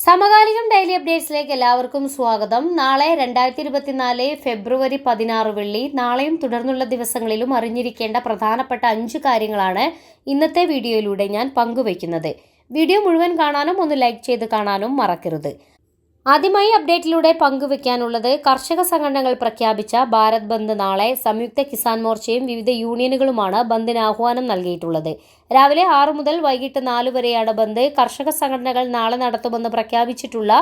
സമകാലികം ഡെയിലി അപ്ഡേറ്റ്സിലേക്ക് എല്ലാവർക്കും സ്വാഗതം. നാളെ രണ്ടായിരത്തി ഇരുപത്തിനാല് ഫെബ്രുവരി പതിനാറ് വെള്ളി നാളെയും തുടർന്നുള്ള ദിവസങ്ങളിലും അറിഞ്ഞിരിക്കേണ്ട പ്രധാനപ്പെട്ട അഞ്ച് കാര്യങ്ങളാണ് ഇന്നത്തെ വീഡിയോയിലൂടെ ഞാൻ പങ്കുവയ്ക്കുന്നത്. വീഡിയോ മുഴുവൻ കാണാനും ഒന്ന് ലൈക്ക് ചെയ്ത് കാണാനും മറക്കരുത്. ആദ്യമായി അപ്ഡേറ്റിലൂടെ പങ്കുവെക്കാനുള്ളത് കർഷക സംഘടനകൾ പ്രഖ്യാപിച്ച ഭാരത് ബന്ദ് നാളെ സംയുക്ത കിസാൻ മോർച്ചയും വിവിധ യൂണിയനുകളുമാണ് ബന്ദിന് ആഹ്വാനം നൽകിയിട്ടുള്ളത്. രാവിലെ ആറു മുതൽ വൈകിട്ട് നാല് വരെയാണ് ബന്ദ് കർഷക സംഘടനകൾ നാളെ നടത്തുമെന്ന് പ്രഖ്യാപിച്ചിട്ടുള്ള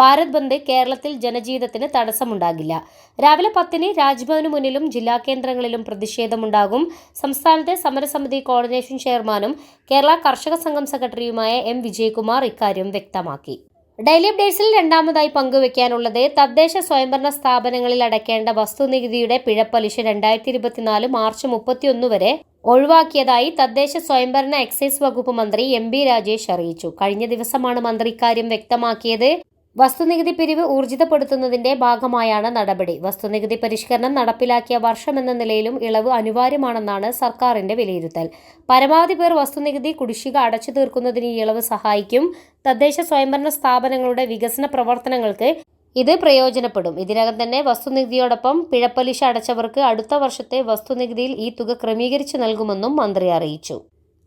ഭാരത് ബന്ദ് കേരളത്തിൽ ജനജീവിതത്തിന് തടസ്സമുണ്ടാകില്ല. രാവിലെ പത്തിന് രാജ്ഭവന് മുന്നിലും ജില്ലാ കേന്ദ്രങ്ങളിലും പ്രതിഷേധമുണ്ടാകും. സംസ്ഥാനത്തെ സമരസമിതി കോർഡിനേഷൻ ചെയർമാനും കേരള കർഷക സംഘം സെക്രട്ടറിയുമായ എം വിജയകുമാർ ഇക്കാര്യം വ്യക്തമാക്കി. ഡെയിലി അപ്ഡേറ്റ്സിൽ രണ്ടാമതായി പങ്കുവെക്കാനുള്ളത് തദ്ദേശ സ്വയംഭരണ സ്ഥാപനങ്ങളിൽ അടയ്ക്കേണ്ട വസ്തുനികുതിയുടെ പിഴപ്പലിശ രണ്ടായിരത്തി ഇരുപത്തിനാല് മാർച്ച് മുപ്പത്തിയൊന്ന് വരെ ഒഴിവാക്കിയതായി തദ്ദേശ സ്വയംഭരണ എക്സൈസ് വകുപ്പ് മന്ത്രി എം ബി രാജേഷ് അറിയിച്ചു. കഴിഞ്ഞ ദിവസമാണ് മന്ത്രി ഇക്കാര്യം വ്യക്തമാക്കിയത്. വസ്തുനികുതി പിരിവ് ഊർജിതപ്പെടുത്തുന്നതിന്റെ ഭാഗമായാണ് നടപടി. വസ്തുനികുതി പരിഷ്കരണം നടപ്പിലാക്കിയ വർഷമെന്ന നിലയിലും ഇളവ് അനിവാര്യമാണെന്നാണ് സർക്കാരിന്റെ വിലയിരുത്തൽ. പരമാവധി പേർ വസ്തുനികുതി കുടിശ്ശിക അടച്ചു തീർക്കുന്നതിന് ഈ ഇളവ് സഹായിക്കും. തദ്ദേശ സ്വയംഭരണ സ്ഥാപനങ്ങളുടെ വികസന പ്രവർത്തനങ്ങൾക്ക് ഇത് പ്രയോജനപ്പെടും. ഇതിനകം തന്നെ വസ്തുനികുതിയോടൊപ്പം പിഴപ്പലിശ അടച്ചവർക്ക് അടുത്ത വർഷത്തെ വസ്തുനികുതിയിൽ ഈ തുക ക്രമീകരിച്ചു നൽകുമെന്നും മന്ത്രി അറിയിച്ചു.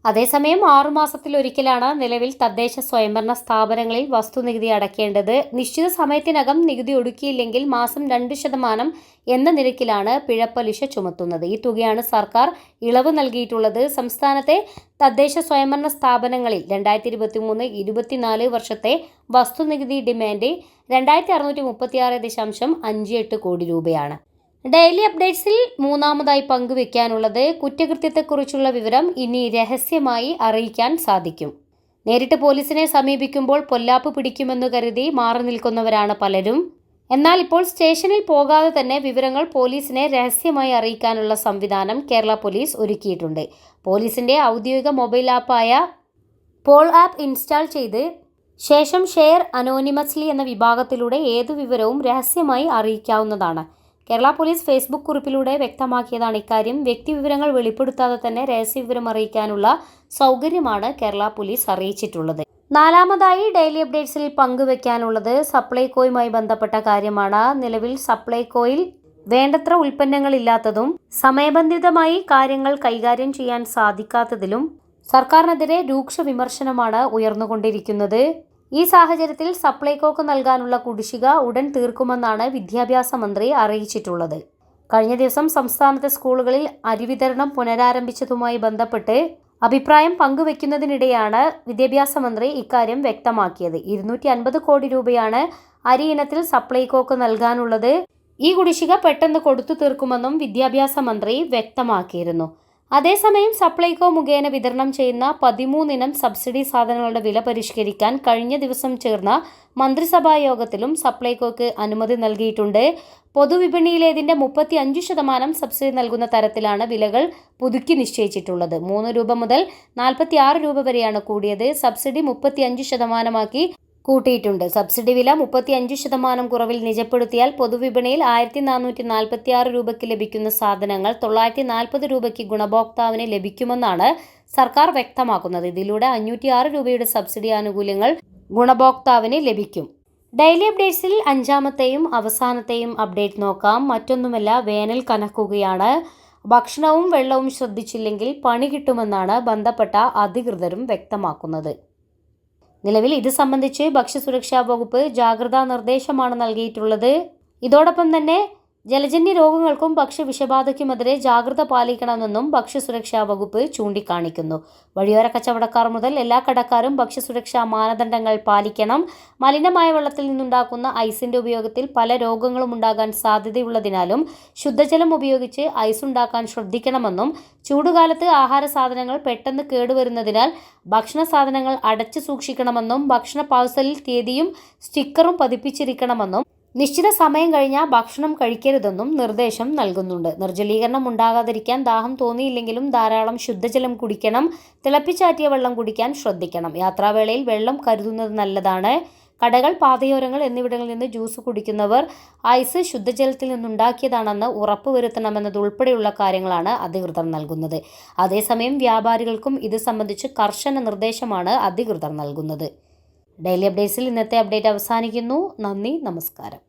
അതേസമയം ആറുമാസത്തിലൊരിക്കലാണ് നിലവിൽ തദ്ദേശ സ്വയംഭരണ സ്ഥാപനങ്ങളിൽ വസ്തുനികുതി അടയ്ക്കേണ്ടത്. നിശ്ചിത സമയത്തിനകം നികുതി ഒടുക്കിയില്ലെങ്കിൽ മാസം രണ്ട് ശതമാനം എന്ന നിരക്കിലാണ് പിഴപ്പലിശ ചുമത്തുന്നത്. ഈ തുകയാണ് സർക്കാർ ഇളവ് നൽകിയിട്ടുള്ളത്. സംസ്ഥാനത്തെ തദ്ദേശ സ്വയംഭരണ സ്ഥാപനങ്ങളിൽ രണ്ടായിരത്തി ഇരുപത്തി മൂന്ന് ഇരുപത്തിനാല് വർഷത്തെ വസ്തുനികുതി ഡിമാൻഡ് രണ്ടായിരത്തി അറുന്നൂറ്റി മുപ്പത്തിയാറ് ദശാംശം അഞ്ച് എട്ട് കോടി രൂപയാണ്. ഡെയിലി അപ്ഡേറ്റ്സിൽ മൂന്നാമതായി പങ്കുവെക്കാനുള്ളത് കുറ്റകൃത്യത്തെക്കുറിച്ചുള്ള വിവരം ഇനി രഹസ്യമായി അറിയിക്കാൻ സാധിക്കും. നേരിട്ട് പോലീസിനെ സമീപിക്കുമ്പോൾ പൊല്ലാപ്പ് പിടിക്കുമെന്ന് കരുതി മാറി നിൽക്കുന്നവരാണ് പലരും. എന്നാൽ ഇപ്പോൾ സ്റ്റേഷനിൽ പോകാതെ തന്നെ വിവരങ്ങൾ പോലീസിനെ രഹസ്യമായി അറിയിക്കാനുള്ള സംവിധാനം കേരള പോലീസ് ഒരുക്കിയിട്ടുണ്ട്. പോലീസിന്റെ ഔദ്യോഗിക മൊബൈൽ ആപ്പായ പോൾ ആപ്പ് ഇൻസ്റ്റാൾ ചെയ്ത് ശേഷം ഷെയർ അനോണിമസ്ലി എന്ന വിഭാഗത്തിലൂടെ ഏതു വിവരവും രഹസ്യമായി അറിയിക്കാവുന്നതാണ്. കേരള പോലീസ് ഫേസ്ബുക്ക് കുറിപ്പിലൂടെ വ്യക്തമാക്കിയതാണ് ഇക്കാര്യം. വ്യക്തിവിവരങ്ങൾ വെളിപ്പെടുത്താതെ തന്നെ രഹസ്യവിവരം അറിയിക്കാനുള്ള സൗകര്യമാണ് കേരള പോലീസ് അറിയിച്ചിട്ടുള്ളത്. നാലാമതായി ഡെയിലി അപ്ഡേറ്റ്സിൽ പങ്കുവെക്കാനുള്ളത് സപ്ലൈകോയുമായി ബന്ധപ്പെട്ട കാര്യമാണ്. നിലവിൽ സപ്ലൈകോയിൽ വേണ്ടത്ര ഉൽപ്പന്നങ്ങളില്ലാത്തതും സമയബന്ധിതമായി കാര്യങ്ങൾ കൈകാര്യം ചെയ്യാൻ സാധിക്കാത്തതിലും സർക്കാരിനെതിരെ രൂക്ഷ വിമർശനമാണ് ഉയർന്നുകൊണ്ടിരിക്കുന്നത്. ഈ സാഹചര്യത്തിൽ സപ്ലൈകോക്ക് നൽകാനുള്ള കുടിശ്ശിക ഉടൻ തീർക്കുമെന്നാണ് വിദ്യാഭ്യാസ മന്ത്രി അറിയിച്ചിട്ടുള്ളത്. കഴിഞ്ഞ ദിവസം സംസ്ഥാനത്തെ സ്കൂളുകളിൽ അരിവിതരണം പുനരാരംഭിച്ചതുമായി ബന്ധപ്പെട്ട് അഭിപ്രായം പങ്കുവെക്കുന്നതിനിടെയാണ് വിദ്യാഭ്യാസ മന്ത്രി ഇക്കാര്യം വ്യക്തമാക്കിയത്. ഇരുന്നൂറ്റി അൻപത് കോടി രൂപയാണ് അരി ഇനത്തിൽ സപ്ലൈകോക്ക് നൽകാനുള്ളത്. ഈ കുടിശ്ശിക പെട്ടെന്ന് കൊടുത്തു തീർക്കുമെന്നും വിദ്യാഭ്യാസ മന്ത്രി വ്യക്തമാക്കിയിരുന്നു. അതേസമയം സപ്ലൈകോ മുഖേന വിതരണം ചെയ്യുന്ന പതിമൂന്നിനം സബ്സിഡി സാധനങ്ങളുടെ വില പരിഷ്കരിക്കാൻ കഴിഞ്ഞ ദിവസം ചേർന്ന മന്ത്രിസഭാ യോഗത്തിലും സപ്ലൈകോക്ക് അനുമതി നൽകിയിട്ടുണ്ട്. പൊതുവിപണിയിലേതിന്റെ മുപ്പത്തി അഞ്ച് ശതമാനം സബ്സിഡി നൽകുന്ന തരത്തിലാണ് വിലകൾ പുതുക്കി നിശ്ചയിച്ചിട്ടുള്ളത്. മൂന്ന് രൂപ മുതൽ നാൽപ്പത്തി ആറ് രൂപ വരെയാണ് കൂടിയത്. സബ്സിഡി മുപ്പത്തി അഞ്ച് ശതമാനമാക്കി കൂട്ടിയിട്ടുണ്ട്. സബ്സിഡി വില മുപ്പത്തി അഞ്ച് ശതമാനം കുറവിൽ നിജപ്പെടുത്തിയാൽ പൊതുവിപണിയിൽ ആയിരത്തി നാനൂറ്റി നാൽപ്പത്തി ആറ് രൂപയ്ക്ക് ലഭിക്കുന്ന സാധനങ്ങൾ തൊള്ളായിരത്തി നാൽപ്പത് രൂപയ്ക്ക് ഗുണഭോക്താവിന് ലഭിക്കുമെന്നാണ് സർക്കാർ വ്യക്തമാക്കുന്നത്. ഇതിലൂടെ അഞ്ഞൂറ്റി ആറ് രൂപയുടെ സബ്സിഡി ആനുകൂല്യങ്ങൾ ഗുണഭോക്താവിന് ലഭിക്കും. ഡെയിലി അപ്ഡേറ്റ്സിൽ അഞ്ചാമത്തെയും അവസാനത്തെയും അപ്ഡേറ്റ് നോക്കാം. മറ്റൊന്നുമല്ല വേനൽ കനക്കുകയാണ്. ഭക്ഷണവും വെള്ളവും ശ്രദ്ധിച്ചില്ലെങ്കിൽ പണി കിട്ടുമെന്നാണ് ബന്ധപ്പെട്ട അധികൃതരും വ്യക്തമാക്കുന്നത്. നിലവിൽ ഇത് സംബന്ധിച്ച് ഭക്ഷ്യസുരക്ഷാ വകുപ്പ് ജാഗ്രതാ നിർദ്ദേശമാണ് നൽകിയിട്ടുള്ളത്. ഇതോടൊപ്പം തന്നെ ജലജന്യ രോഗങ്ങൾക്കും ഭക്ഷ്യവിഷബാധയ്ക്കുമെതിരെ ജാഗ്രത പാലിക്കണമെന്നും ഭക്ഷ്യസുരക്ഷാ വകുപ്പ് ചൂണ്ടിക്കാണിക്കുന്നു. വഴിയോര കച്ചവടക്കാർ മുതൽ എല്ലാ കടക്കാരും ഭക്ഷ്യസുരക്ഷാ മാനദണ്ഡങ്ങൾ പാലിക്കണം. മലിനമായ വെള്ളത്തിൽ നിന്നുണ്ടാക്കുന്ന ഐസിന്റെ ഉപയോഗത്തിൽ പല രോഗങ്ങളും ഉണ്ടാകാൻ സാധ്യതയുള്ളതിനാലും ശുദ്ധജലം ഉപയോഗിച്ച് ഐസ് ഉണ്ടാക്കാൻ ശ്രദ്ധിക്കണമെന്നും ചൂടുകാലത്ത് ആഹാര സാധനങ്ങൾ പെട്ടെന്ന് കേടുവരുന്നതിനാൽ ഭക്ഷണ സാധനങ്ങൾ അടച്ചു സൂക്ഷിക്കണമെന്നും ഭക്ഷണ പാഴ്സലിൽ തീയതിയും സ്റ്റിക്കറും പതിപ്പിച്ചിരിക്കണമെന്നും നിശ്ചിത സമയം കഴിഞ്ഞാൽ ഭക്ഷണം കഴിക്കരുതെന്നും നിർദ്ദേശം നൽകുന്നുണ്ട്. നിർജലീകരണം ഉണ്ടാകാതിരിക്കാൻ ദാഹം തോന്നിയില്ലെങ്കിലും ധാരാളം ശുദ്ധജലം കുടിക്കണം തിളപ്പിച്ചാറ്റിയ വെള്ളം കുടിക്കാൻ ശ്രദ്ധിക്കണം. യാത്രാവേളയിൽ വെള്ളം കരുതുന്നത് നല്ലതാണ്. കടകൾ പാതയോരങ്ങൾ എന്നിവിടങ്ങളിൽ നിന്ന് ജ്യൂസ് കുടിക്കുന്നവർ ഐസ് ശുദ്ധജലത്തിൽ നിന്നുണ്ടാക്കിയതാണെന്ന് ഉറപ്പുവരുത്തണമെന്നതുൾപ്പെടെയുള്ള കാര്യങ്ങളാണ് അധികൃതർ നൽകുന്നത്. അതേസമയം വ്യാപാരികൾക്കും ഇത് സംബന്ധിച്ച് കർശന നിർദ്ദേശമാണ് അധികൃതർ നൽകുന്നത്. ഡെയിലി അപ്ഡേറ്റ്സിൽ ഇന്നത്തെ അപ്ഡേറ്റ് അവസാനിക്കുന്നു. നന്ദി നമസ്കാരം.